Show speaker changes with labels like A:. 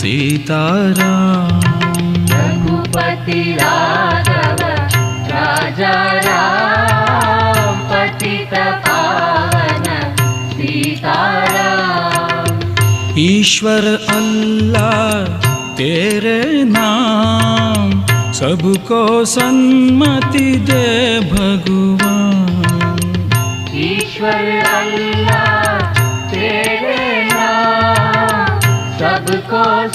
A: सीताराम
B: रघुपति राघव राजा राम पतित पावन सीताराम
A: ईश्वर अल्लाह तेरे नाम सबको सन्मति दे भगवान।
B: ईश्वर अल्लाह तेरे नाम सबको